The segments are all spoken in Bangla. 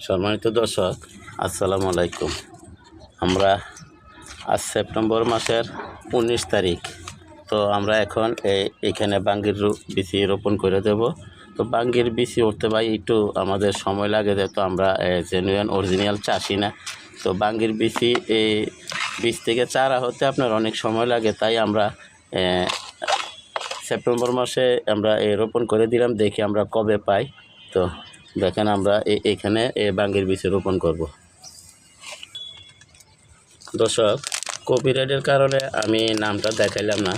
সম্মানিত দর্শক, আসসালামু আলাইকুম। আমরা আজ সেপ্টেম্বর মাসের উনিশ তারিখ। তো আমরা এখন এই- এখানে বাঙ্গির বিচি রোপণ করে দেব। তো বাঙ্গির বিচি উঠতে ভাই একটু আমাদের সময় লাগে, যেহেতু আমরা জেনুইন অরিজিনাল চাষি না। তো বাঙ্গির বিচি এই বীজ থেকে চারা হতে আপনার অনেক সময় লাগে, তাই আমরা সেপ্টেম্বর মাসে আমরা এই রোপণ করে দিলাম, দেখি আমরা কবে পাই। তো দেখেন আমরা এখানে এ বাঙ্গির বীজ রোপণ করব। দর্শক কপিরাইটের কারণে আমি নামটা দেখাইলাম না।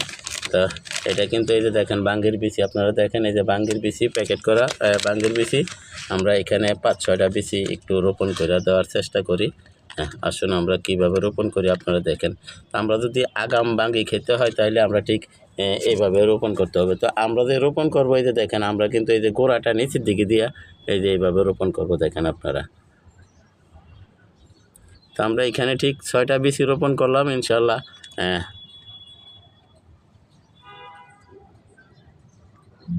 তো এটা কিন্তু এই যে দেখেন বাঙ্গির বিচি আপনারা দেখেন এই যে বাঙ্গির বিচি প্যাকেট করা বাঙ্গির বিচি আমরা এখানে পাঁচ, ছয়টা বিচি একটু রোপণ করে দেওয়ার চেষ্টা করি। হ্যাঁ আসুন আমরা কীভাবে রোপণ করি আপনারা দেখেন। আমরা যদি আগাম বাঙ্গি খেতে হয় তাহলে আমরা ঠিক এইভাবে রোপণ করতে হবে। তো আমরা যে রোপণ করব, এই যে দেখেন আমরা কিন্তু এই যে গোড়াটা নিচের দিকে দিয়া এই যে এইভাবে রোপণ করব দেখেন আপনারা। তো আমরা এখানে ঠিক ছয়টা বিচি রোপণ করলাম ইনশাল্লাহ হ্যাঁ।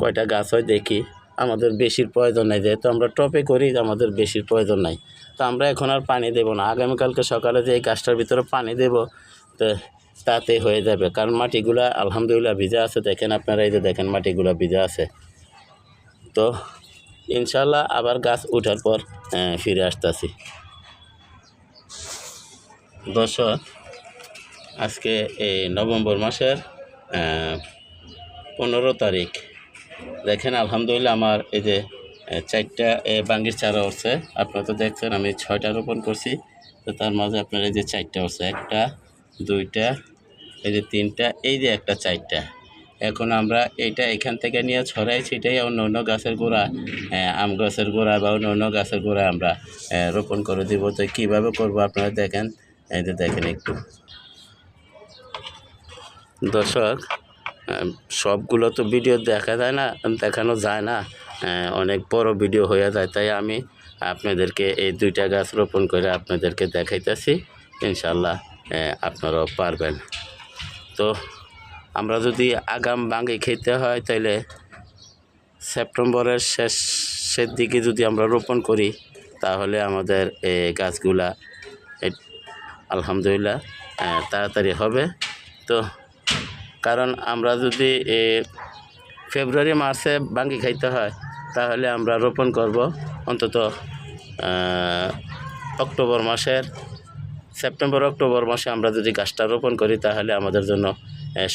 কয়টা গাছ হয় দেখি। আমাদের বেশির প্রয়োজন নাই, যেহেতু আমরা টপে করি, আমাদের বেশির প্রয়োজন নাই। তো আমরা এখন আর পানি দেব না। আগামীকালকে সকালে যে এই গাছটার ভিতরে পানি দেব, তো তাতে হয়ে যাবে। কারণ মাটিগুলা আলহামদুলিল্লাহ ভিজা আছে। দেখেন আপনারা এই যে দেখেন মাটিগুলা ভিজা আছে। তো ইনশাল্লাহ আবার গাছ উঠার পর ফিরে আসতেছি। দর্শক, আজকে এই নভেম্বর মাসের পনেরো তারিখ। দেখেন, আলহামদুলিল্লাহ আমার এই যে চারটা বাঙ্গির চারা উঠছে। আপনারা তো দেখছেন, আমি ছয়টা রোপণ করছি। তো তার মাঝে আপনার এই যে চারটা উঠছে, একটা, দুইটা, এই যে তিনটা, এই যে একটা চারটা। এখন আমরা এইটা এখান থেকে নিয়ে ছড়াই ছিটাই অন্য অন্য গাছের গোড়া আম গাছের গোড়া বা অন্য অন্য গাছের গোড়া আমরা রোপণ করে দিব। তো কীভাবে করব আপনারা দেখেন, এই যে দেখেন একটু। দর্শক সবগুলো তো ভিডিও দেখা যায় না, দেখানো যায় না অনেক বড় ভিডিও হয়ে যায়। তাই আমি আপনাদেরকে এই দুইটা গাছ রোপণ করে আপনাদেরকে দেখাইতেছি। ইনশাল্লাহ আপনারাও পারবেন। তো আমরা যদি আগাম বাঙ্গি খেতে হয় তাহলে সেপ্টেম্বরের শেষের দিকে যদি আমরা রোপণ করি, তাহলে আমাদের গাছগুলা আলহামদুলিল্লাহ তাড়াতাড়ি হবে। তো, কারণ আমরা যদি ফেব্রুয়ারি মাসে বাঙ্গি খাইতে হয়, তাহলে আমরা রোপণ করব অন্তত অক্টোবর মাসের, সেপ্টেম্বর, অক্টোবর মাসে আমরা যদি গাছটা রোপণ করি, তাহলে আমাদের জন্য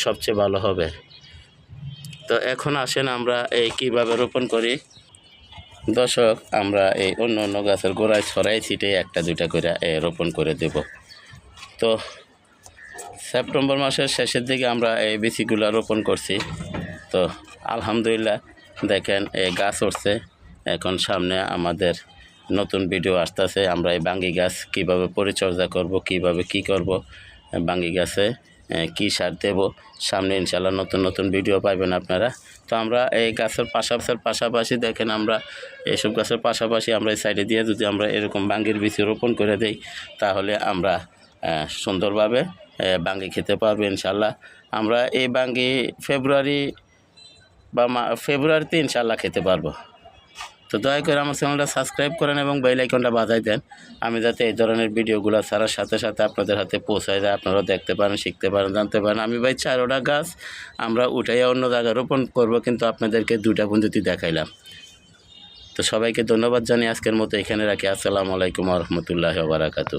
সবচেয়ে ভালো হবে। তো এখন আসেন আমরা এই কীভাবে রোপণ করি। দর্শক, আমরা এই অন্য অন্য গাছের গোড়ায় ছড়াই ছিটে একটা দুইটা করে রোপণ করে দেব। তো সেপ্টেম্বর মাসের শেষের দিকে আমরা এই বিচিগুলো রোপণ করছি। তো আলহামদুলিল্লাহ, দেখেন এই গাছ উঠছে। এখন সামনে আমাদের নতুন ভিডিও আসতেছে। আমরা এই বাঙ্গি গাছ কীভাবে পরিচর্যা করব, কীভাবে কি করব বাঙ্গি গাছে। কি সার দেব? সামনে ইনশাল্লাহ নতুন নতুন ভিডিও পাবেন আপনারা। তো আমরা এই গাছের পাশাপাশি পাশাপাশি দেখেন আমরা এইসব গাছের পাশাপাশি আমরা এই সাইডে দিয়ে যদি আমরা এরকম বাঙ্গির বীজ রোপণ করে দেই, তাহলে আমরা সুন্দরভাবে বাঙ্গি খেতে পারব ইনশাল্লাহ। আমরা এই বাঙ্গি ফেব্রুয়ারি বা ফেব্রুয়ারিতে ইনশাল্লাহ খেতে পারব। তো দয়া করে আমার চ্যানেলটা সাবস্ক্রাইব করেন এবং বেল আইকনটা বাজাই দেন। আমি যাতে এই ধরনের ভিডিওগুলো ছাড়ার সাথে সাথে আপনাদের হাতে পৌঁছায় যায়। আপনারাও দেখতে পারেন, শিখতে পারেন, জানতে পারেন। আমি ভাই চারোটা গাছ আমরা উঠাইয়া অন্য জায়গা রোপণ করব, কিন্তু আপনাদেরকে দুটা পদ্ধতি দেখাইলাম। তো সবাইকে ধন্যবাদ জানিয়ে আজকের মতো এখানে রাখি। আসসালামু আলাইকুম রহমতুল্লাহ বারাকাতু